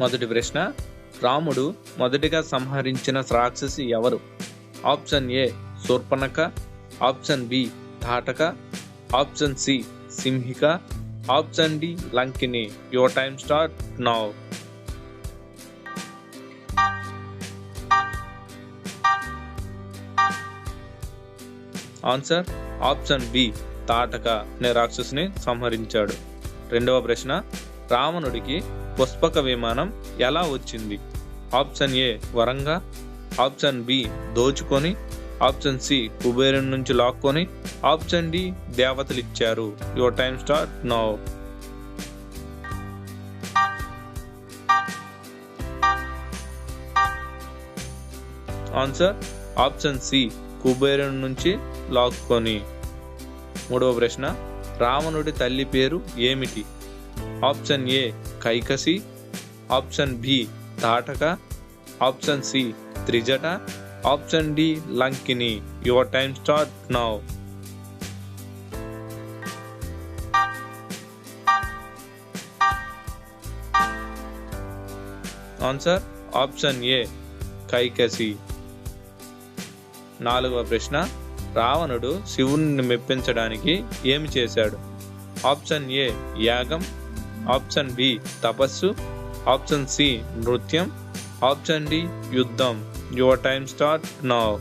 మొదటి ప్రశ్న రాముడు మొదటిగా సంహరించిన రాక్షసి ఎవరు? Option A Surpanakha option B Tataka option C Simhika. Option D Lankini. Your time start now. Answer option B Tataka అనే రాక్షసుని సంహరించాడు. రెండవ ప్రశ్న రావణుడికి పుష్పక విమానం ఎలా వచ్చింది? ఆప్షన్ ఏ వరంగా. ఆప్షన్ బి దోచుకొని. ఆప్షన్ సి కుబేరుని నుంచి లాక్కొని. ఆప్షన్ డి దేవతలు ఇచ్చారు. Your time start now answer option C కుబేరుని నుంచి లాక్కొని. మూడవ ప్రశ్న రావణుడి తల్లి పేరు ఏమిటి? Option A Kaikasi option B Tataka option C Trijata option D Lankini. Your time start now answer option A Kaikasi. నాలుగవ ప్రశ్న రావణుడు శివుని మెప్పించడానికి ఏమి చేశాడు? ఆప్షన్ ఏ యాగం. ఆప్షన్ బి తపస్సు ఆప్షన్ సి నృత్యం ఆప్షన్ డి యుద్ధం. Your time start now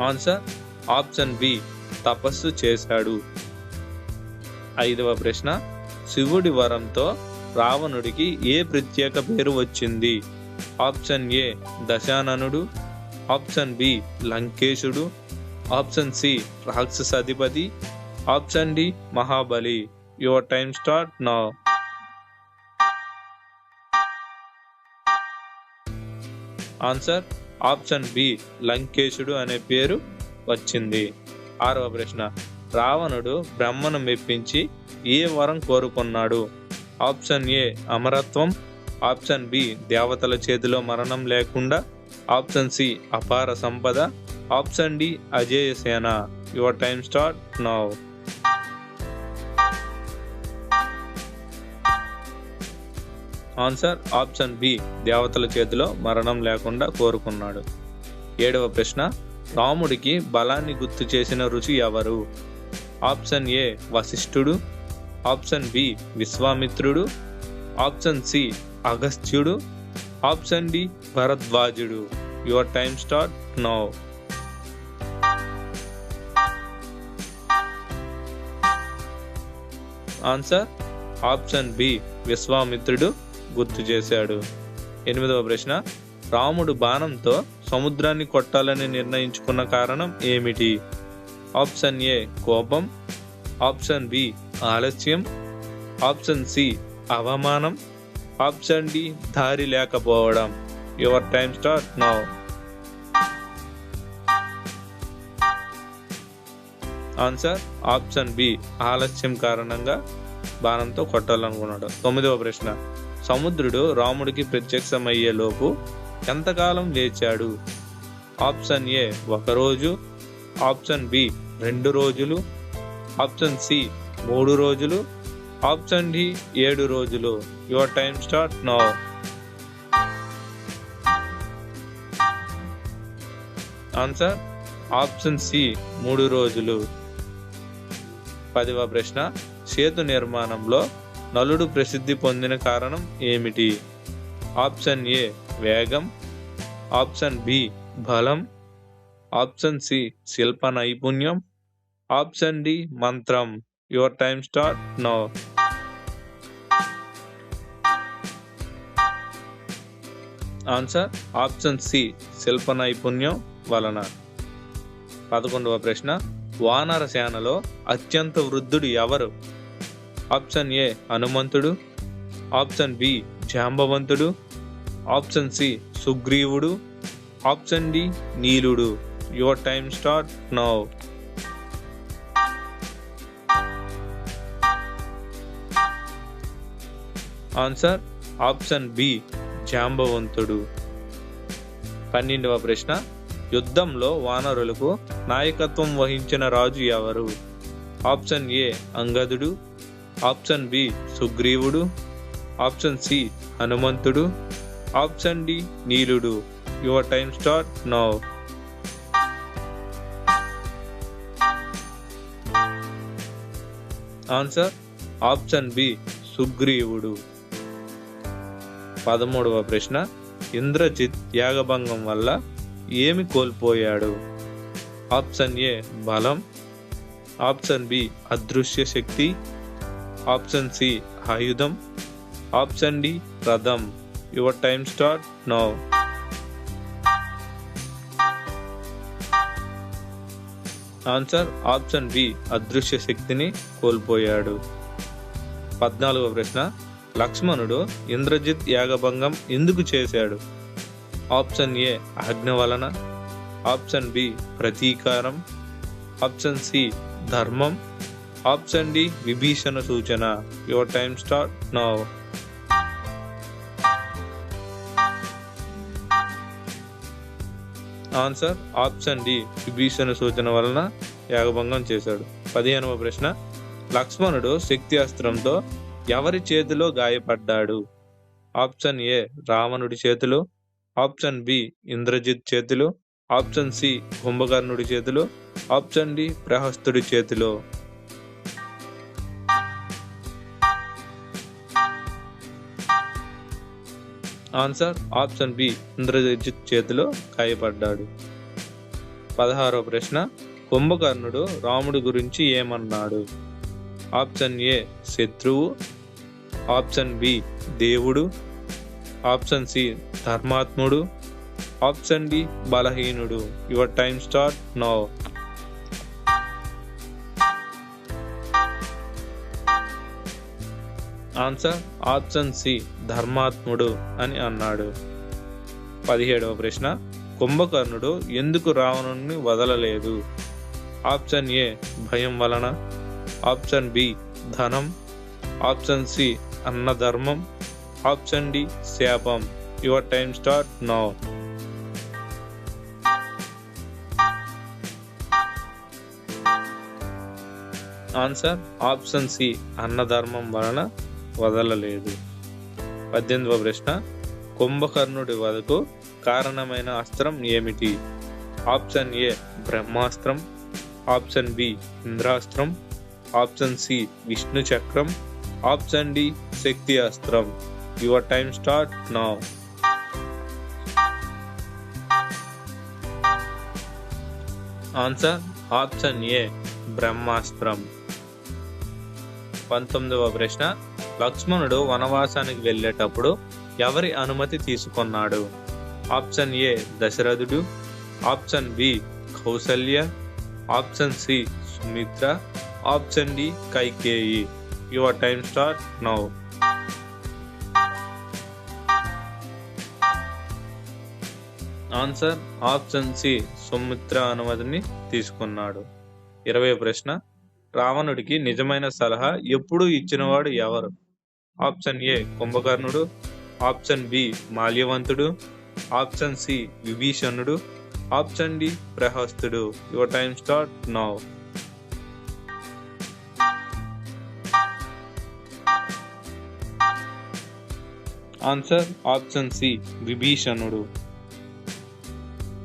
answer option B తపస్సు చేశాడు. ఐదవ ప్రశ్న శివుడి వరంతో రావణుడికి ఏ ప్రత్యేక పేరు వచ్చింది? ఆప్షన్ ఏ దశాననుడు ఆప్షన్ బి లంకేశుడు option C రాక్షసాధిపతి option D Mahabali. Your time start now answer option B లంకేశుడు అనే పేరు వచ్చింది. ఆరవ ప్రశ్న రావణుడు బ్రహ్మను మెప్పించి ఏ వరం కోరుకున్నాడు? ఆప్షన్ ఏ అమరత్వం ఆప్షన్ బి దేవతల చేతిలో మరణం లేకుండా ఆప్షన్ సి అపార సంపద. ఆప్షన్ డి అజేయ సేన. Your time start now answer option B దేవతల చేతిలో మరణం లేకుండా కోరుకున్నాడు. ఏడవ ప్రశ్న రాముడికి బలాన్ని గుర్తు చేసిన రుచి ఎవరు? ఆప్షన్ ఏ వశిష్ఠుడు. ఆప్షన్ బి విశ్వామిత్రుడు. ఆప్షన్ సి అగస్త్యుడు. Option D భరద్వాజుడు. Your time start now. Answer option B విశ్వామిత్రుడు గుర్తు చేశాడు. ఎనిమిదవ ప్రశ్న రాముడు బాణంతో సముద్రాన్ని కొట్టాలని నిర్ణయించుకున్న కారణం ఏమిటి? ఆప్షన్ ఏ కోపం. ఆప్షన్ బి ఆలస్యం. ఆప్షన్ సి అవమానం. ఆప్షన్ డి దారి లేకపోవడం. Your time start now answer option B ఆలస్యం కారణంగా బాణంతో కొట్టాలనుకున్నాడు. తొమ్మిదవ ప్రశ్న. సముద్రుడు రాముడికి ప్రత్యక్షమయ్యే లోపు ఎంతకాలం లేచాడు? ఆప్షన్ ఏ ఒక రోజు. ఆప్షన్ బి రెండు రోజులు. ఆప్షన్ సి మూడు రోజులు. ఆప్షన్ డి ఏడు రోజులు. Your time start now answer option C మూడు రోజులు. పదవ ప్రశ్న సేతు నిర్మాణంలో నలుడు ప్రసిద్ధి పొందిన కారణం ఏమిటి? ఆప్షన్ ఏ వేగం. ఆప్షన్ బి బలం. ఆప్షన్ సి శిల్ప నైపుణ్యం. ఆప్షన్ డి మంత్రం. Your time start now answer option C శిల్ప నైపుణ్యం వలన. పదకొండవ ప్రశ్న వానర సేనలో అత్యంత వృద్ధుడు ఎవరు? ఆప్షన్ ఏ హనుమంతుడు. ఆప్షన్ బి జాంబవంతుడు. ఆప్షన్ సి సుగ్రీవుడు. Option D నీలుడు. Your time start now answer option B జాంబవంతుడు. పన్నెండవ ప్రశ్న. యుద్ధంలో వానరులకు నాయకత్వం వహించిన రాజు ఎవరు? ఆప్షన్ ఏ అంగదుడు. ఆప్షన్ బి సుగ్రీవుడు. ఆప్షన్ సి హనుమంతుడు. Option D నీలుడు. Your time start now. Answer option B సుగ్రీవుడు. పదమూడవ ప్రశ్న. ఇంద్రజిత్ యాగభంగం వల్ల ఏమి కోల్పోయాడు? ఆప్షన్ ఏ బలం. ఆప్షన్ బి అదృశ్య శక్తి. ఆప్షన్ సి ఆయుధం. ఆప్షన్ డి రథం. Your time start now. Answer option B అదృశ్య శక్తిని కోల్పోయాడు. పద్నాలుగవ ప్రశ్న. లక్ష్మణుడు ఇంద్రజిత్ యాగభంగం ఎందుకు చేశాడు? ఆప్షన్ ఏ ఆజ్ఞ వలన ఆప్షన్ బి ప్రతీకారం ఆప్షన్ సి ధర్మం ఆప్షన్ డి విభీషణ సూచన. Your time start now. Answer option D Vibhishana సూచన వలన యాగభంగం చేశాడు. పదిహేనవ ప్రశ్న. లక్ష్మణుడు శక్తి అస్త్రంతో ఎవరి చేతిలో గాయపడ్డాడు? ఆప్షన్ ఏ రావణుడి చేతిలో. ఆప్షన్ బి ఇంద్రజిత్ చేతిలో. ఆప్షన్ సి కుంభకర్ణుడి చేతిలో. ఆప్షన్ డి ప్రహస్తుడి చేతిలో. ఆన్సర్ ఆప్షన్ బి ఇంద్రజిత్ చేతిలో గాయపడ్డాడు. పదహారో ప్రశ్న కుంభకర్ణుడు రాముడి గురించి ఏమన్నాడు? ఆప్షన్ ఏ శత్రువు ఆప్షన్ బి దేవుడు ఆప్షన్ సి ధర్మాత్ముడు ఆప్షన్ డి బలహీనుడు. Your time start now. Answer option C ధర్మాత్ముడు అని అన్నాడు. పదిహేడవ ప్రశ్న. కుంభకర్ణుడు ఎందుకు రావణుని వదలలేదు? ఆప్షన్ ఏ భయం వలన. ఆప్షన్ బి ధనం ఆప్షన్ సి అన్నధర్మం ఆప్షన్ డి శాపం. Your time start now. Answer option C అన్నధర్మం వలన వదలలేదు. పద్దెనిమిదవ ప్రశ్న. కుంభకర్ణుడి వదకు కారణమైన అస్త్రం ఏమిటి? ఆప్షన్ ఏ బ్రహ్మాస్త్రం ఆప్షన్ బి ఇంద్రాస్త్రం ఆప్షన్ సి విష్ణు చక్రం ఆప్షన్ డి శక్తి అస్త్రం. Your time start now answer option A బ్రహ్మాస్త్రం. పంతొమ్మిదవ ప్రశ్న లక్ష్మణుడు వనవాసానికి వెళ్ళేటప్పుడు ఎవరి అనుమతి తీసుకున్నాడు? ఆప్షన్ ఏ దశరథుడు. Option B Kausalya. Option C Sumitra. Option D Kaikeyi. Your time start now. Answer option C Sumitra అనుమతిని తీసుకున్నాడు. ఇరవై ప్రశ్న. రావణుడికి నిజమైన సలహా ఎప్పుడు ఇచ్చినవాడు ఎవరు? ఆప్షన్ ఏ కుంభకర్ణుడు. ఆప్షన్ బి మాల్యవంతుడు. ఆప్షన్ సి విభీషణుడు. Option D ప్రహస్తుడు. Your time start now. Answer option C విభీషణుడు